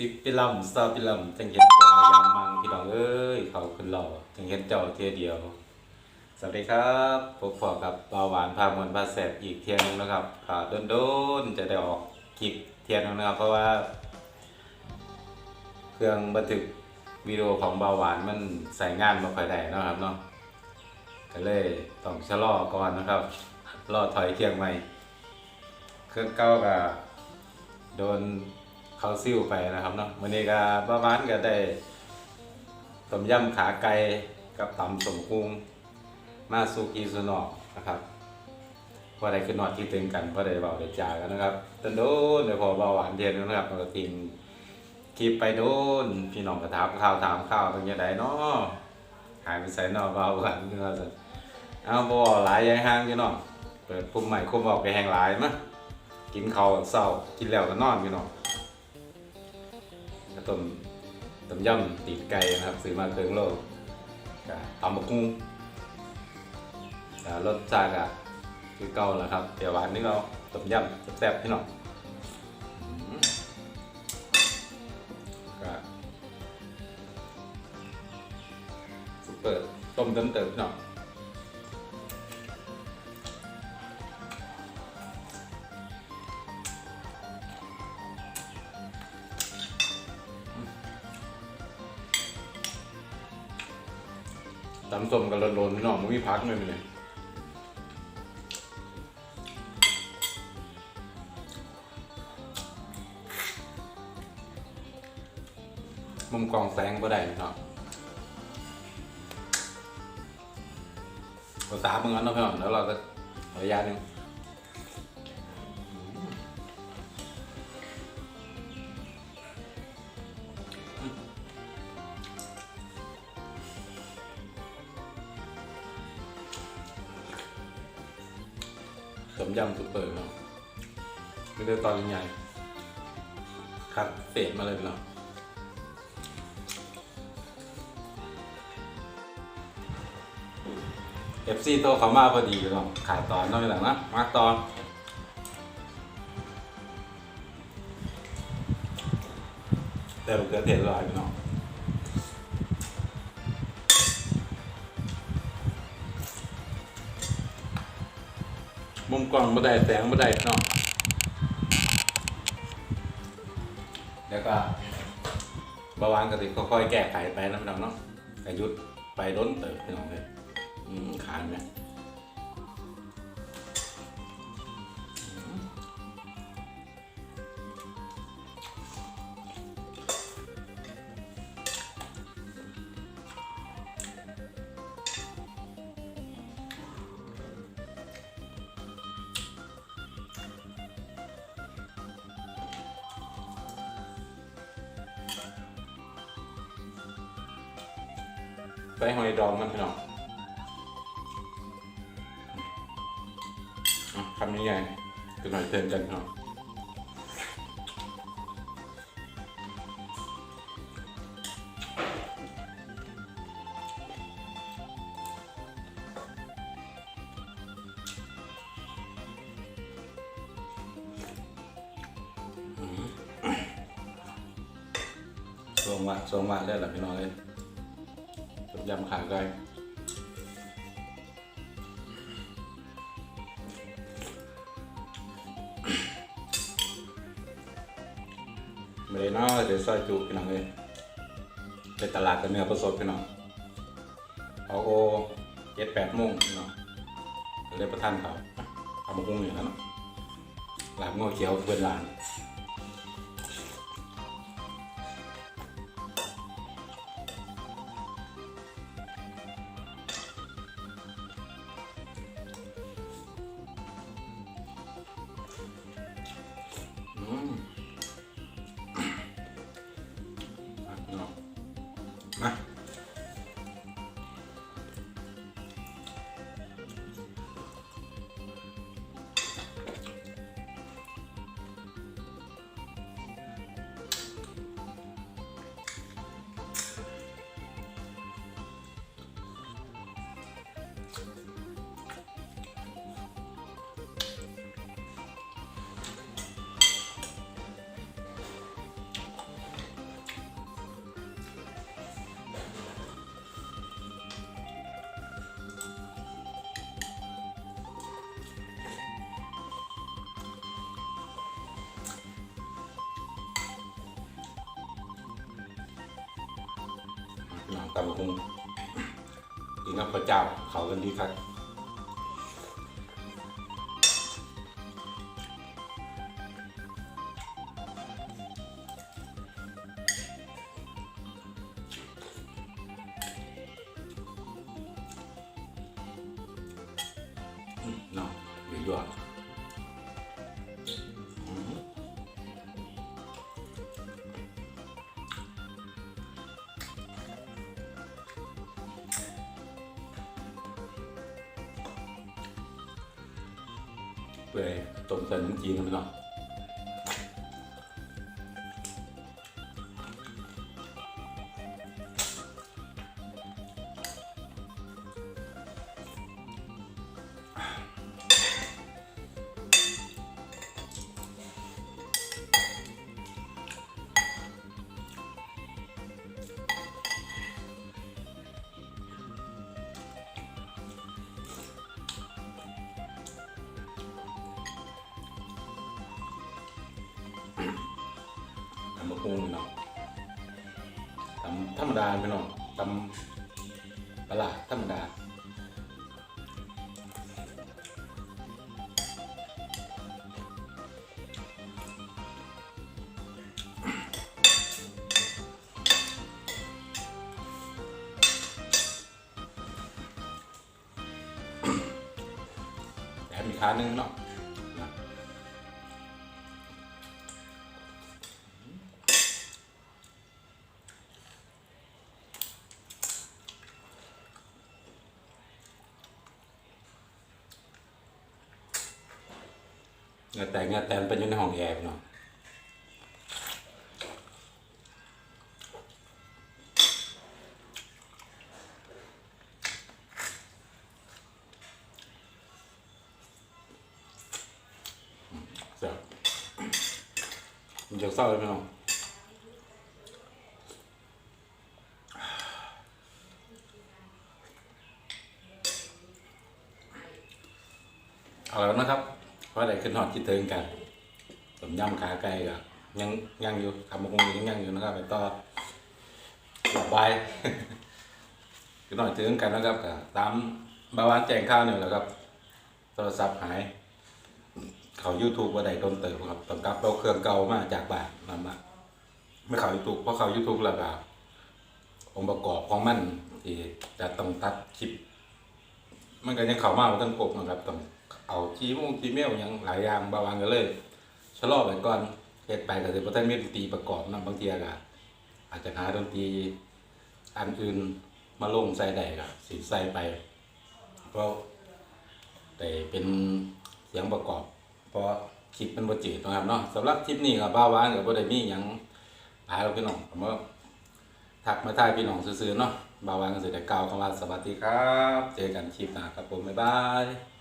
ำซาพิลำจังเห็นเจ้ายามมังพี่น้องเอ้ยเขาขึ้นหล่อจังเห็นเจ้าเทียเดียว สวัสดีครับพบพอกับเบาหวานพามวลพาแสบอีกเทียนนึงนะครับขาโดนๆจะได้ออกคลิปเทียนนึงนะครับ เพราะว่า เครื่องบันทึกวิดีโอของเบาหวานมันใส่งานมาค่อยได้นะครับเนาะก็เลยต้องชะลอก่อนนะครับรอถอยเครื่องใหม่ เครื่องเก่าก็โดน เขาซิ่วไปนะครับเนาะวันนี้ก็เบาหวานก็ได้ต้มยำขาไก่กับตำสมกุ้งมาสู่กีสุนอกนะครับว่าได้ขึ้นนอดที่ตึงกันเพราะได้เบาได้จ่ากันนะครับตันโดนเดี๋ยวพอเบาหวานเทียนนะครับมันก็ติงคลิปไปโดนพี่น้องก็ถามข้าวถามข้าวเป็นยังไงเนาะหายไปใส่นอเบาหวานเนี่ว่าจะเอาบ่หลายยายห้างพี่น้องเปิดปุ่มใหม่คุมออกไปแหงหลายมั้กินข้าวเศร้ากินแล้วก็นอนพี่น้อง ต้มต้มยำตีนไก่นะครับซื้อมาเครื่องโลก็ตำบักหุ่งรสชาติอะคือเก่าแหล้วครับเดี๋ยวหวานนี่เราต้มยำแซ่บๆพี่น้องก็ซุปเปอร์ต้มเติมเติมพี่น้อง ตำส้มกันโลนๆพี่น้องมันมีพักเลยมั้ยเนี่ยมุมกองแสงก็ได้เนาะภาษาเมืองนั้นเนาะพี่น้องแล้วเราจะระยะหนึ่ง ยำซุปเปอร์เนาะไม่ได้ตอนใหญ่คัดเศษมาเลยเนาะเอฟซีโตเขามาพอดีเนาะขาดตอนเน้อยหลังนะมาตอนแต่ลูกเกลือเทศลอยไปเนาะ มุมกล้องไม่ได้แสงไม่ได้เนาะแล้วก็บาวางกติค่อยๆแก้ไขไปนะพี่น้องเนาะกระยุดไปล้นเติบพี่น้องเลยขานไหม ไปหอยดองมันพี่น้องคำนี้ไงกันหน่อยเติมกันเนาะ วงมาสวงมาได้หรอพี่น้องเลยต้มยำขาไก่ไม่ได้นาเดี๋ยวซอยจุพี่น้องเลยไปตลาดกับเนื้อผสมพี่น้องเอาโอเจ็ดแปดโมงพี่น้องก็เลยประทานเขาอะเอามาคุ้งอยู่แล้วเนาะลาบง้อเขียวเพื่อนร้าน ตำบักหุ่งกินกับข้าวเจ้าเขากันดีครับเนาะอยู่ยวดอื ไปต้มใส่น้ำจีนมันเนาะ ปรุงไปหน่อยตำธรรมดาไปหน่อยตำปลาร้าธรรมดาแถมอีกค้าหนึงเนาะ งาแต่เงาแต่เป็นอยู่ในห้องแอร์เนาะเสียมันจะเศร้าเลยไหมน้องเอาแล้วนะครับ เพราะอะไรขึ้นหอดคิดถึงกันสมยำขาไก่กับยังยังอยู่ทำมะกงยังยังอยู่นะครับไปต่อหลับไปขึ้นหอดถึงกันนะครับก็ตามบาวานแจ้งข้าวเนี่ยแหละครับโทรศัพท์หาย เขา YouTube ว่าใดต้นเติมครับต้องกลับเอาเครื่องเก่ามาจากบ้านนั่นมาไม่เขา YouTube เพราะเขา YouTube แล้วก็องค์ประกอบของมันที่จะต้องตัดคลิปมันก็ยังเข้ามาตั้งกบนะครับต้อง เอาจีมงจีเมลยังหลายอย่างบางวันก็เลยชะลอไปก่อนเฮ็ดไปก็สิบ่ทันมีดนตรีประกอบนะบางทีก็อาจจะหาดนตรีอันอื่นมาลงใส่ได้ก็สิใส่ไปเพราะแต่เป็นเสียงประกอบเพราะคลิปมันบ่จืดนะครับเนาะสำหรับคลิปนี้ก็บ้าวานก็บ่ได้มีหยังหลายเราพี่น้องผมว่าทักมาทายพี่น้องซื่อๆเนาะบาวานก็สิได้กล่าวคำว่าสวัสดีครับ เจอกันคลิปหน้าครับผมบ๊ายบาย